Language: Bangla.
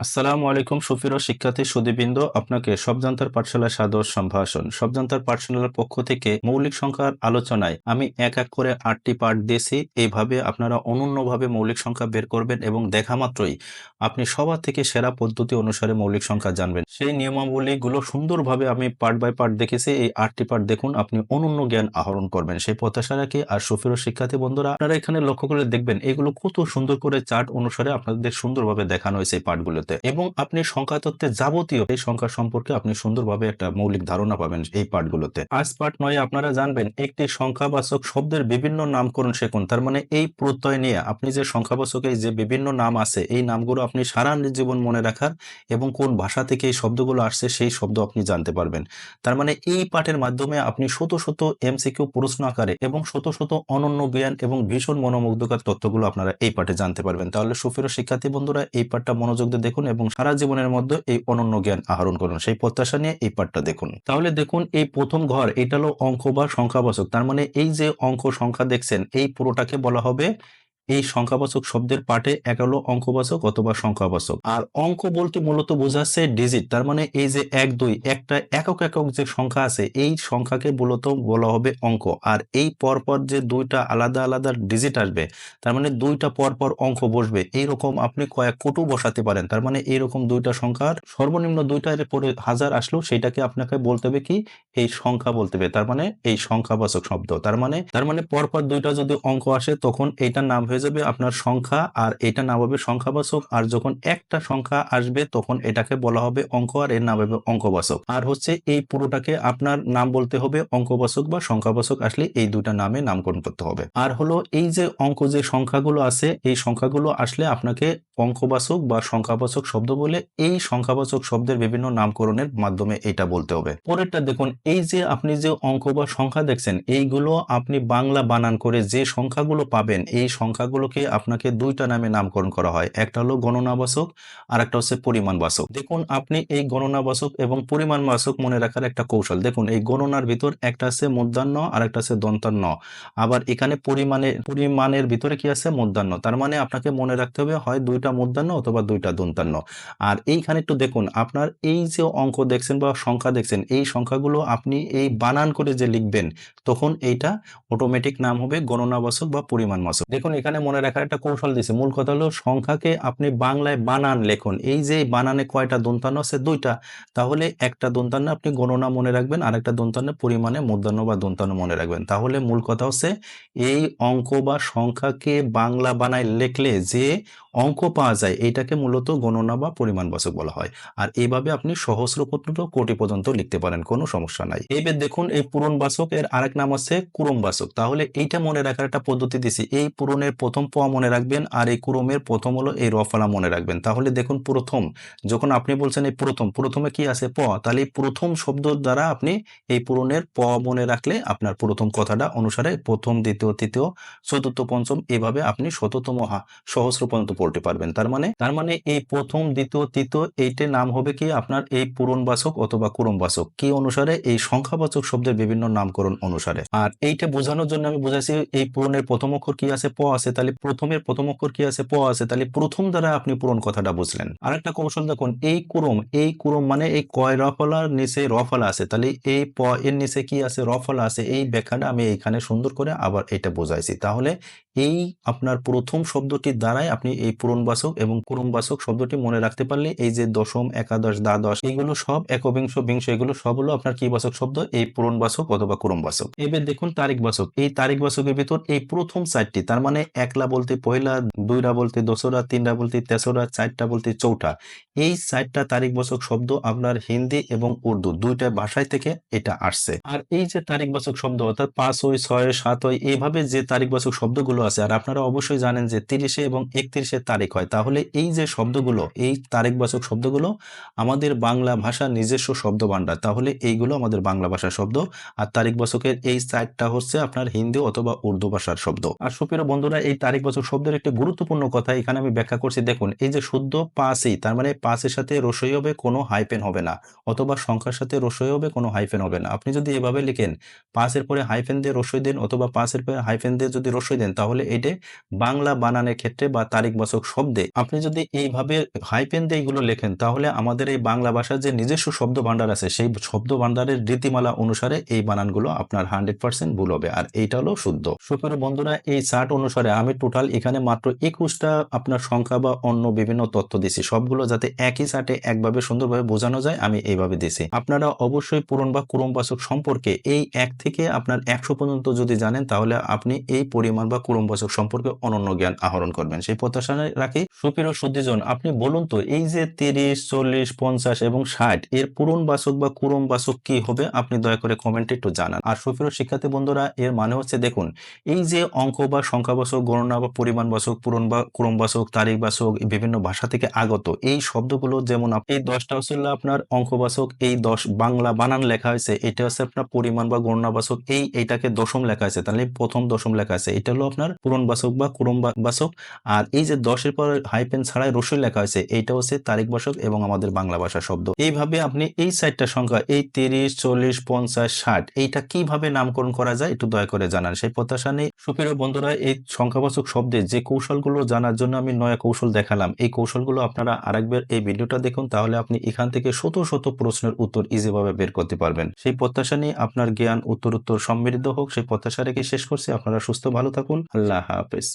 আসসালামু আলাইকুম সুফির শিক্ষার্থী সুদীবৃন্দ, আপনাকে সবজান্তার পাঠশালা সাদর সম্ভাষণ। সবজান্তার পাঠশালার পক্ষ থেকে মৌলিক সংখ্যার আলোচনায় আমি এক এক করে আটটি পার্ট দিয়েছি। এইভাবে আপনারা অনন্যভাবে মৌলিক সংখ্যা বের করবেন এবং দেখা মাত্রই আপনি সবার থেকে সেরা পদ্ধতি অনুসারে মৌলিক সংখ্যা জানবেন। সেই নিয়মাবলীগুলো সুন্দরভাবে আমি পার্ট বাই পার্ট দেখেছি। এই আটটি পার্ট দেখুন, আপনি অনন্য জ্ঞান আহরণ করবেন। সেই প্রত্যাশা রাখি। আর সুফির ও শিক্ষার্থী বন্ধুরা, আপনারা এখানে লক্ষ্য করে দেখবেন, এগুলো কত সুন্দর করে চার্ট অনুসারে আপনাদের সুন্দরভাবে দেখানো হয়েছে এই পার্টগুলোতে এবং আপনি সংখ্যা তত্ত্বের যাবতীয় এই সংখ্যা সম্পর্কে আপনি সুন্দরভাবে একটা মৌলিক ধারণা পাবেন এই পার্টগুলোতে আজ পার্ট নয়, আপনারা জানবেন একটি সংখ্যাবাচক শব্দের বিভিন্ন নামকরণ শেখুন। তার মানে এই প্রত্যয় নিয়ে আপনি যে সংখ্যাবাচকের যে বিভিন্ন নাম আছে, এই নামগুলো আপনি সারা জীবন মনে রাখার এবং কোন ভাষা থেকে এই শব্দগুলো আসছে, সেই শব্দ আপনি জানতে পারবেন। তার মানে এই পাঠের মাধ্যমে আপনি শত শত এমসিকিউ প্রশ্ন আকারে এবং শত শত অনন্য জ্ঞান এবং ভীষণ মনোমুগ্ধকর তথ্যগুলো আপনারা এই পাঠে জানতে পারবেন। তাহলে সুফির শিক্ষার্থী বন্ধুরা, এই পাঠটা মনোযোগ দিয়ে দেখুন। এবং সারা জীবনের মধ্যে এই অনন্য জ্ঞান আহরণ করুন। সেই প্রত্যাশা নিয়ে এই পাঠটা দেখুন। তাহলে দেখুন, এই প্রথম ঘর, এটা হলো অঙ্ক বা সংখ্যাবাচক তার মানে এই যে অঙ্ক, সংখ্যা দেখছেন, এই পুরোটাকে বলা হবে এই সংখ্যাবাচক শব্দের পাঠে এক হলো অঙ্কবাচক অথবা সংখ্যাবাচক। আর অঙ্ক বলতে মূলত বোঝাচ্ছে ডিজিট তার মানে এই যে এক, দুই, একটা একক একক যে সংখ্যা আছে, এই সংখ্যাকে মূলত বলা হবে অঙ্ক। আর এই পরপর যে দুইটা আলাদা আলাদা ডিজিট আসবে, তার মানে দুইটা পরপর অঙ্ক বসবে, এইরকম আপনি কয়েক কোটু বসাতে পারেন। তার মানে এইরকম দুইটা সংখ্যার সর্বনিম্ন দুইটার পরে হাজার আসলেও সেটাকে আপনাকে বলতে হবে কি, এই সংখ্যা বলতে হবে, তার মানে এই সংখ্যাবাচক শব্দ। তার মানে তার মানে পরপর দুইটা যদি অঙ্ক আসে, তখন এইটার নাম হয়ে যাবে আপনার সংখ্যা আর এটা নাম হবে সংখ্যাবাচক। আর যখন একটা সংখ্যা আসবে, তখন এটাকে বলা হবে অঙ্ক আর এর নাম হবে অঙ্কবাচক। আর হচ্ছে এই পুরোটাকে আপনার নাম বলতে হবে অঙ্কবাচক বা সংখ্যাবাচক। আসলে এই দুটা নামে নামকরণ করতে হবে। আর হলো এই যে অঙ্ক যে সংখ্যাগুলো আছে, এই সংখ্যাগুলো আসলে আপনাকে অঙ্কবাচক বা সংখ্যাবাচক শব্দ বলে এই সংখ্যাবাচক শব্দের বিভিন্ন নামকরণের মাধ্যমে এটা বলতে হবে। পরেরটা দেখুন, এই যে আপনি যে অঙ্ক বা সংখ্যা দেখছেন, এইগুলো আপনি বাংলা বানান করে যে সংখ্যাগুলো পাবেন, এই সংখ্যাগুলোকে আপনাকে দুইটা নামে নামকরণ করা হয়। একটা হলো গণনাবাচক আর একটা হচ্ছে পরিমাণবাচক দেখুন, আপনি এই গণনাবাচক এবং পরিমাণবাচক মনে রাখার একটা কৌশল। দেখুন, এই গণনার ভিতর একটা আছে মধ্যাহ্ন আর একটা আছে দন্তান্ন আবার এখানে পরিমাণে, পরিমাণের ভিতরে কি আছে? মধ্যাহ্ন। তার মানে আপনাকে মনে রাখতে হবে, হয় দুইটা মধ্যাহ্ন অথবা দুইটা দন্তান্ন আর এইখানে একটু দেখুন, আপনার এই যে অঙ্ক দেখছেন বা সংখ্যা দেখছেন, এই সংখ্যাগুলো আপনি এই বানান করে যে লিখবেন, তখন এইটা অটোমেটিক নাম হবে গণনাবাচক বা পরিমাণবাচক দেখুন, এখানে মনে রাখার একটা কৌশল দিছে। মূল কথা হলো সংখ্যাকে আপনি বাংলায় বানান লেখুন। এই যে বানানে কয়টা দন্তান্ন আছে দুইটা, তাহলে একটা দন্তান্ন আপনি গণনা মনে রাখবেন আর একটা দন্তান্ন পরিমাণে মধ্যাহ্ন বা দন্তান্ন মনে রাখবেন। তাহলে মূল কথা হচ্ছে এই অঙ্ক বা সংখ্যাকে বাংলা বানায় লেখলে যে অঙ্ক পাওয়া যায়, এইটাকে মূলত গণনা বা পরিমাণবাচক বলা হয়। আর এইভাবে আপনি সহস্র পর্যন্ত কোটি পর্যন্ত লিখতে পারেন, কোনো সমস্যা নাই। এইবার দেখুন এই পূরণ পূরণবাচক, এর আরেক নাম আছে কুরমবাচক তাহলে এইটা মনে রাখার একটা পদ্ধতি দিছি। এই পূরণের প্রথম প মনে রাখবেন আর এই কুরমের প্রথম হলো এই রফালা মনে রাখবেন। তাহলে দেখুন প্রথম, যখন আপনি বলছেন এই প্রথম, প্রথমে কি আছে প তাহলে প্রথম শব্দ দ্বারা আপনি এই পূরণের প মনে রাখলে আপনার প্রথম কথাটা অনুসারে প্রথম, দ্বিতীয়, তৃতীয়, চতুর্থ, পঞ্চম এভাবে আপনি শততম হা- সহস্র পর্যন্ত পড়তে পারবেন। তার মানে তার মানে এই প্রথম, দ্বিতীয়, তৃতীয় এইটার নাম হবে কি আপনার এই পূরণবাচক অথবা কুরমবাচক? কি অনুসারে? এই সংখ্যাবাচক শব্দের বিভিন্ন নামকরণ অনুসারে। আর এইটা বোঝানোর জন্য আমি বুঝাইছি এই পূরণের প্রথম অক্ষর কি আছে? প আছে। তাহলে প্রথমের প্রথম অক্ষর কি আছে? প আছে। তাহলে প্রথম দ্বারা আপনি পূরণ কথাটা বুঝলেন। আরেকটা কৌশল দেখুন এই কুরম এই কুরম মানে এই কয় রফলার নিচে রফলা আছে। তাহলে এই প, এর নিচে কি আছে? রফলা আছে। এই ব্যাখ্যাটা আমি এইখানে সুন্দর করে আবার এটা বোঝাইছি। তাহলে এই আপনার প্রথম শব্দটির দ্বারাই আপনি এই পূরণবাচক এবং কুরমবাচক শব্দটি মনে রাখতে পারলে এই যে দশম, একাদশ, দ্বাদশ, এগুলো সব একবিংশ, বিংশ, এগুলো সব হলো আপনার কি বাচক শব্দ? এই পূরণবাচক অথবা কুরমবাচক। এবার দেখুন তারিখবাচক। এই তারিখবাচকের ভিতর এই প্রথম চারটি, তার মানে একলা বলতে পয়লা দুইরা বলতে দোসরা তিনটা বলতে তেসরা, চারটা বলতে চৌঠা। এই চারটা তারিখ তারিখবাচক শব্দ আপনার হিন্দি এবং উর্দু দুইটা ভাষায় থেকে এটা আসছে। আর এই যে তারিখ তারিখবাচক শব্দ অর্থাৎ পাঁচ হয় ছয়, সাত হয় এইভাবে যে তারিখবাচক শব্দগুলো আছে, আর আপনারা অবশ্যই জানেন যে তিরিশে এবং একত্রিশে তারিখ হয়। তাহলে এই যে শব্দগুলো, এই তারিখবাচক শব্দগুলো আমাদের বাংলা ভাষার নিজস্ব শব্দ ভাণ্ডার তাহলে এইগুলো আমাদের বাংলা ভাষার শব্দ। আর তারিখবাচকের এই চারটা হচ্ছে আপনার হিন্দি অথবা উর্দু ভাষার শব্দ। আর সুপ্রিয় বন্ধুরা এই তারিখ বছর শব্দের একটি গুরুত্বপূর্ণ কথা এখানে আমি ব্যাখ্যা করছি। দেখুন, এই যে শুদ্ধ পাঁচই, তার মানে পাঁচের সাথে রসই হবে, কোনো হাইফেন হবে না। অথবা সংখ্যার সাথে রসই হবে, কোনো হাইফেন হবে না। আপনি যদি এভাবে লিখেন, পাঁচের পরে হাইফেন দিয়ে রসই দেন অথবা পাঁচের পরে হাইফেন দিয়ে যদি রসই দেন, তাহলে এটা বাংলা বানানের ক্ষেত্রে বা তারিখ বছর শব্দে আপনি যদি এইভাবে হাইফেন দিয়ে এগুলো লেখেন, তাহলে আমাদের এই বাংলা ভাষার যে নিজস্ব শব্দ ভাণ্ডার আছে, সেই শব্দ ভান্ডারের রীতিমালা অনুসারে এই বানানগুলো আপনার হান্ড্রেড পার্সেন্ট ভুল হবে। আর এইটা হলো শুদ্ধ। সুপ্রিয় বন্ধুরা, এই চার্ট অনুসারে আমি টোটাল এখানে মাত্র একুশটা আপনার সংখ্যা বা অন্য বিভিন্ন তথ্য দিছি। সবগুলো যাতে একই সাথে একভাবে সুন্দরভাবে বোঝানো যায়, আমি এইভাবে দিছি। আপনারা অবশ্যই পূরণ বা কুরমবাচক সম্পর্কে এই এক থেকে আপনার একশো পর্যন্ত যদি জানেন, তাহলে আপনি এই পরিমাণ বা কুরমবাচক সম্পর্কে অনন্য জ্ঞান আহরণ করবেন। সেই প্রত্যাশা রাখি, সুপ্রিয় সুদ্ধিজন আপনি বলুন তো, এই যে তিরিশ, চল্লিশ, পঞ্চাশ এবং ষাট, এর পূরণবাচক বা কুরমবাচক কি হবে? আপনি দয়া করে কমেন্টে একটু জানান। আর সুপ্রিয় শিক্ষার্থী বন্ধুরা, এর মানে হচ্ছে দেখুন, এই যে অঙ্ক বা সংখ্যাবাচক গণনা বা পরিমাণবাচক পূরণ বা ক্রমবাচক তারিখবাচক বিভিন্ন ভাষা থেকে আগত। এই শব্দগুলো যেমন এই দশটা হচ্ছে আপনার অঙ্কবাচক এই দশ বাংলা বানান লেখা হয়েছে, এটা হচ্ছে আপনার পরিমাণ বা গণনাবাচক এই এইটাকে দশম লেখা আছে তাহলে প্রথম দশম লেখা আছে এটা হলো আপনার পূরণবাচক বা ক্রমবাচক আর এই যে দশের পর হাইপেন ছাড়াই রসুই লেখা হয়েছে এইটা হচ্ছে তারিখবাচক এবং আমাদের বাংলা ভাষা শব্দ। এইভাবে আপনি এই চারটা সংখ্যা, এই তিরিশ, চল্লিশ, পঞ্চাশ, ষাট, এইটা কীভাবে নামকরণ করা যায় একটু দয়া করে জানান। সেই প্রত্যাশা নেই সুপ্রিয় বন্ধুরা, এই সংখ্যাবাচক শব্দে যে কৌশলগুলো জানার জন্য আমি নয়া কৌশল দেখালাম, এই কৌশলগুলো আপনারা আরেকবার এই ভিডিওটা দেখুন, তাহলে আপনি এখান থেকে শত শত প্রশ্নের উত্তর ইজিভাবে বের করতে পারবেন। সেই প্রত্যাশা নিয়ে আপনার জ্ঞান উত্তর উত্তর সমৃদ্ধ হোক, সেই প্রত্যাশা রেখে শেষ করছি। আপনারা সুস্থ, ভালো থাকুন। আল্লাহ হাফেজ।